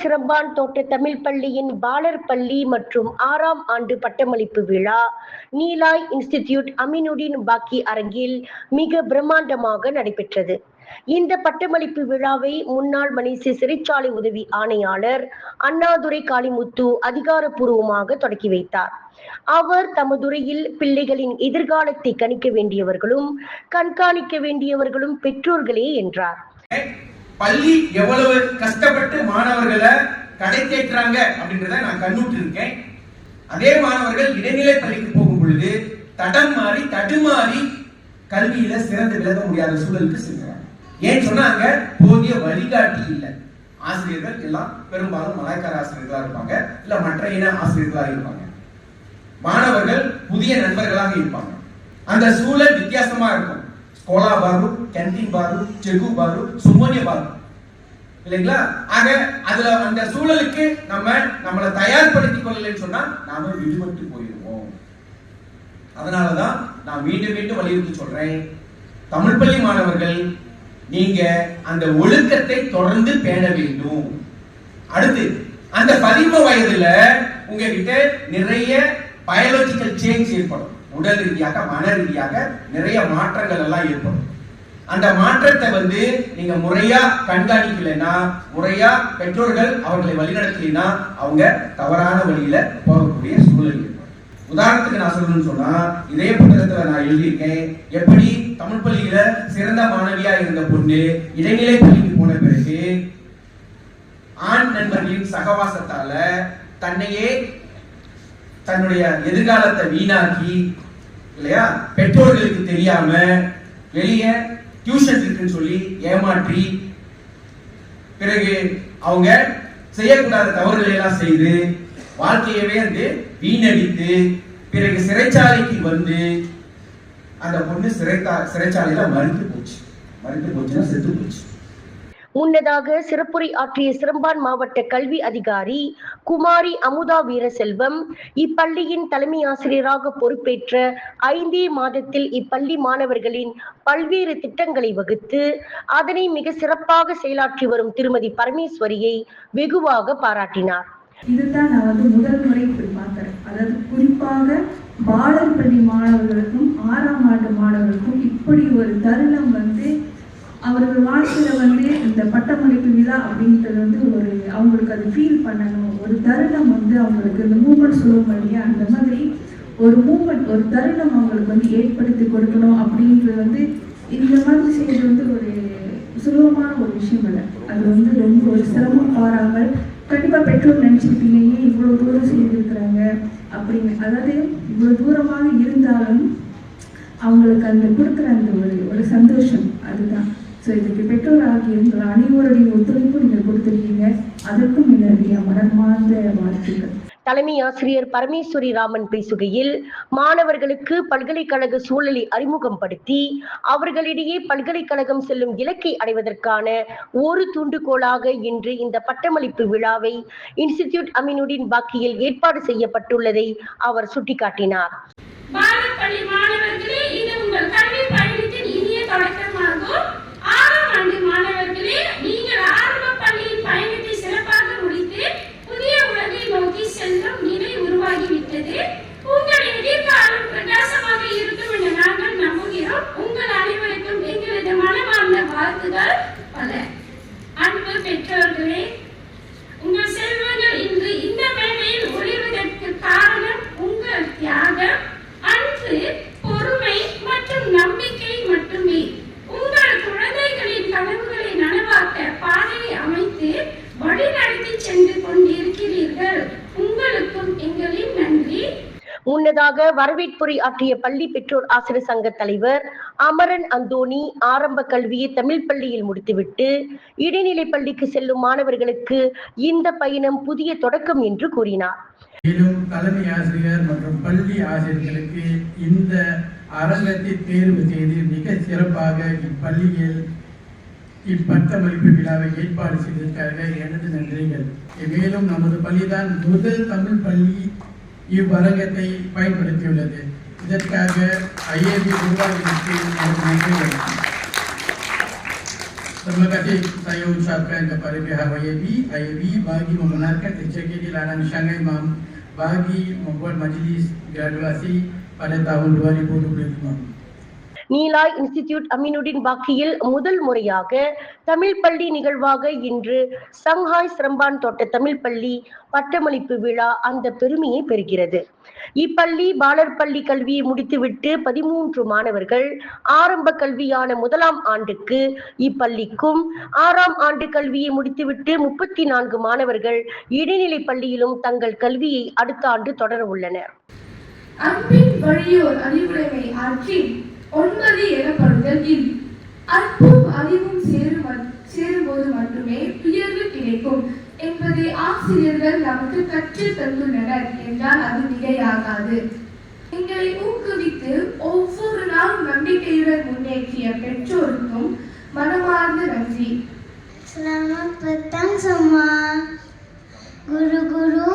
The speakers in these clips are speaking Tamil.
சிறப்பான் தோட்ட தமிழ் பள்ளியின் பாலர் பள்ளி மற்றும் ஆறாம் ஆண்டு பட்டமளிப்பு விழா நீலாய் இன்ஸ்டிடியூட் அமினுடின் பாக்கி அரங்கில் மிக பிரம்மாண்டமாக நடைபெற்றது. இந்த பட்டமளிப்பு விழாவை முன்னாள் மணிசி சிறைச்சாலை உதவி ஆணையாளர் அண்ணாதுரை காளிமுத்து அதிகாரப்பூர்வமாக தொடக்கி வைத்தார். அவர் தமதுரையில் பிள்ளைகளின் எதிர்காலத்தை கணிக்க வேண்டியவர்களும் கண்காணிக்க வேண்டியவர்களும் பெற்றோர்களே என்றார். பள்ளி எவ்வளவு மாணவர்கள கடை தேற்றுறாங்க அப்படின்றத நான் கண்ணுட்டு இருக்கேன் அதே மாணவர்கள் இடைநிலை பள்ளிக்கு போகும் பொழுது தடம் மாறி தடுமாறி கல்வியில சிறந்து விளங்க முடியாத சூழலுக்கு செல்கிறாங்க. ஏன் சொன்னாங்க? போதிய வழிகாட்டி இல்லை. ஆசிரியர்கள் எல்லாம் பெரும்பாலும் மலாய்க்கார ஆசிரியர்களா இருப்பாங்க. இல்ல மற்ற இன ஆசிரியர்களா இருப்பாங்க. மாணவர்கள் புதிய நண்பர்களாக இருப்பாங்க. அந்த சூழல் வித்தியாசமா இருக்கும். ஸ்கோலா பாரு கேன்டீன் பாரு செகு பாரு சுமோனிய பாரு. இல்லைங்களா? ஆக அதுல அந்த சூழலுக்கு நம்ம நம்மளை தயார்படுத்திக் கொள்ளலைன்னு சொன்னா நாம விடுபட்டு போயிருவோம். அதனாலதான் நான் மீண்டும் மீண்டும் வலியுறுத்தி சொல்றேன். தமிழ் பள்ளி மாணவர்கள் நீங்க அந்த ஒழுக்கத்தை தொடர்ந்து பேண வேண்டும். அடுத்து அந்த பதிம வயதுல உங்ககிட்ட நிறைய பயாலஜிக்கல் சேஞ்ச் ஏற்படும். உடல் ரீதியாக மன ரீதியாக நிறைய மாற்றங்கள் எல்லாம் ஏற்படும். அந்த மாற்றத்தை வந்து நீங்க முறையா கண்காணிக்கலைன்னா முறையா பெற்றோர்கள் அவர்களை வழிநடத்தலைன்னா அவங்க தவறான வழியில போகக்கூடிய சூழல் உதாரணத்துக்கு நான் சொல்லணும்னு சொன்னா இதே புத்தகத்துல நான் எழுதியிருக்கேன் எப்படி தமிழ் பள்ளியில சிறந்த மாணவியா இருந்த பொண்ணு இடைநிலை பள்ளிக்கு போன பிறகு ஆண் நண்பர்களின் சகவாசத்தால தன்னையே தன்னுடைய எதிர்காலத்தை வீணாக்கி இல்லையா பெற்றோர்களுக்கு தெரியாம வெளியே டியூஷன் இருக்குன்னு சொல்லி ஏமாற்றி பிறகு அவங்க செய்யக்கூடாத தவறுகளை எல்லாம் செய்து வாழ்க்கையவே வந்து வீணடித்து பிறகு சிறைச்சாலைக்கு வந்து அந்த பொண்ணு சிறைத்தா சிறைச்சாலையில மறுத்து போச்சு. மறுத்து போச்சுன்னா செத்து போச்சு. முன்னதாக சிறப்புரை ஆற்றிய சிறம்பான் மாவட்ட கல்வி அதிகாரி குமாரி அமுதா வீரசெல்வம் இப்பள்ளியின் தலைமை ஆசிரியராக பொறுப்பேற்ற ஐந்தே மாதத்தில் இப்பள்ளி மாணவர்களின் பல்வேறு திட்டங்களை வகுத்து அதனை மிக சிறப்பாக செயலாற்றி வரும் திருமதி பரமேஸ்வரியை வெகுவாக பாராட்டினார். இதுதான் நான் வந்து முதல் முறை இப்படி பார்க்குறேன் அதாவது குறிப்பாக பாலர் பள்ளி மாணவர்களுக்கும் ஆறாம் ஆண்டு மாணவர்களுக்கும் இப்படி ஒரு தருணம் வந்து அவர்கள் வாழ்க்கையில வந்து இந்த பட்டமளிப்பு விழா அப்படின்றது வந்து ஒரு அவங்களுக்கு அது ஃபீல் பண்ணணும். ஒரு தருணம் வந்து அவங்களுக்கு இந்த மூமெண்ட் சொல்லுவோம் இல்லையா? அந்த மாதிரி ஒரு மூமெண்ட் ஒரு தருணம் அவங்களுக்கு வந்து ஏற்படுத்தி கொடுக்கணும் அப்படின்றது வந்து இந்த மாதிரி செய்யறது வந்து ஒரு சுலபமான ஒரு விஷயம் இல்லை. அது வந்து ரொம்ப ஒரு சிரமம் பாராமல் கண்டிப்பாக பெற்றோர் நினச்சிருப்பீங்க ஏன் இவ்வளோ தூரம் செய்திருக்கிறாங்க? அப்படின்னு. அதாவது இவ்வளோ தூரமாக இருந்தாலும் அவங்களுக்கு அந்த கொடுக்குற அந்த ஒரு ஒரு சந்தோஷம் அதுதான். ஸோ இதுக்கு பெற்றோர் ஆகிய உங்கள் அனைவருடைய ஒத்துழைப்பு நீங்கள் கொடுத்துருக்கீங்க. அதற்கும் என்னுடைய மனமார்ந்த வாழ்த்துக்கள். தலைமை ஆசிரியர் பரமேஸ்வரி ராமன் பேசுகையில் மாணவர்களுக்கு பல்கலைக்கழக சூழலை அறிமுகப்படுத்தி அவர்களிடையே பல்கலைக்கழகம் செல்லும் இலக்கை அடைவதற்கான ஒரு தூண்டுகோலாக இன்று இந்த பட்டமளிப்பு விழாவை இன்ஸ்டிடியூட் அமீனுடின் பாக்கியில் ஏற்பாடு செய்யப்பட்டுள்ளதை அவர் சுட்டிக்காட்டினார் பாலப்பள்ளி மாணவர்களே இது உங்கள் கல்வி பயணத்தின் இனிய தொடக்கமாகும் ஆறாம் ஆண்டு மாணவர்களே நீங்கள் ஆரம்ப பள்ளியின் பயணத்தை சிறப்பாக முடித்து புதிய உலகை நோக்கி செல்லும் நிலை உருவாகிவிட்டது உங்கள் எதிர்காலம் பிரகாசமாக இருக்கும் என நாங்கள் நம்புகிறோம் உங்கள் அனைவருக்கும் எங்களது மனமார்ந்த வாழ்த்துகள் பல அன்பு பெற்றோர்களே உங்கள் செல்வங்கள் இன்று இந்த மேடையில் ஒளிர்வதற்கு காரணம் உங்கள் தியாகம் அன்பு பொறுமை மற்றும் நம்பிக்கை மட்டுமே உங்கள் குழந்தைகளின் கனவுகளை நனவாக்க பாதையை அமைத்து வழிநடத்தி சென்று கொண்டிருக்கிறீர்கள் உங்களுக்கும் எங்களின் நன்றி முன்னதாக வரவேற்புரை ஆற்றிய பள்ளி பெற்றோர் ஆசிரியர் சங்க தலைவர் அமரன் அந்தோணி ஆரம்ப கல்வியை தமிழ் பள்ளியில் முடித்துவிட்டு இடைநிலை பள்ளிக்கு செல்லும் மாணவர்களுக்கு இந்த பயணம் புதிய தொடக்கம் என்று கூறினார். மேலும் தலைமை ஆசிரியர் மற்றும் பள்ளி ஆசிரியர்களுக்கு இந்த அரங்கத்தை தேர்வு செய்து மிக சிறப்பாக இப்பள்ளியில் இப்பட்டமளிப்பு விழாவை ஏற்பாடு செய்ததற்காக எனது நன்றிகள். மேலும் நமது பள்ளிதான் முதல் தமிழ் பள்ளி ಈ ಬರಗತೆ ಈ ಪೈನ್ ಬರುತ್ತಿಲ್ಲದೆ ಇದಕ್ಕಾಗಿ I A B Termakati saya ucapkan kepada pihak YAB, YAB bagi membenarkan SJKD Larang Shanghai Mam bagi membuat majlis graduasi pada tahun 2025. Nilai institute Aminuddin பாக்கியில் முதல் முறையாக தமிழ் பள்ளி நிகழ்வாக இன்று சங்காய் சிரம்பான் தோட்ட தமிழ் பள்ளி பட்டமளிப்பு விழா அந்த பெருமையை பெறுகிறது. இப்பள்ளி பாலர் பள்ளி கல்வியை முடித்துவிட்டு பதிமூன்று மாணவர்கள் ஆரம்ப கல்வியான முதலாம் ஆண்டுக்கு இப்பள்ளிக்கும் ஆறாம் ஆண்டு கல்வியை முடித்துவிட்டு முப்பத்தி நான்கு மாணவர்கள் இடைநிலை பள்ளியிலும் தங்கள் கல்வியை அடுத்த ஆண்டு தொடர உள்ளனர். அன்பின் வழியோர் அறிவுரைமை ஆற்றி ஒன்பது எனப்படுதல் இல் அற்பும் அறிவும் சேரும் சேரும்போது மட்டுமே உயர்வு கிடைக்கும் என்பதை ஆசிரியர்கள் நமக்கு கற்று தந்துள்ளனர் என்றால் அது மிகையாகாது எங்களை ஊக்குவித்து ஒவ்வொரு நாளும் நம்பிக்கையுடன் முன்னேற்றிய பெற்றோருக்கும் மனமார்ந்த நன்றி. குரு குரு semua. Guru-guru,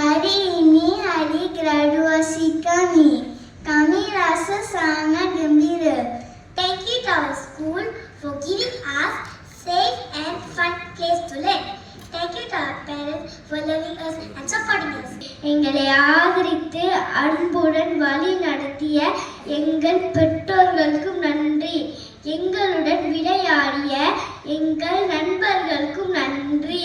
dan kawan-kawan. Hari ini hari graduasi kami. Kami rasa sangat gembira. Thank you to our school for giving us safe and fun place to live. Thank you to our parents for loving us and supporting us. எங்களை ஆதரித்து அன்புடன் வழி நடத்திய எங்கள் பெற்றோர்களுக்கும் நன்றி எங்களுடன் விளையாடிய எங்கள் நண்பர்களுக்கும் நன்றி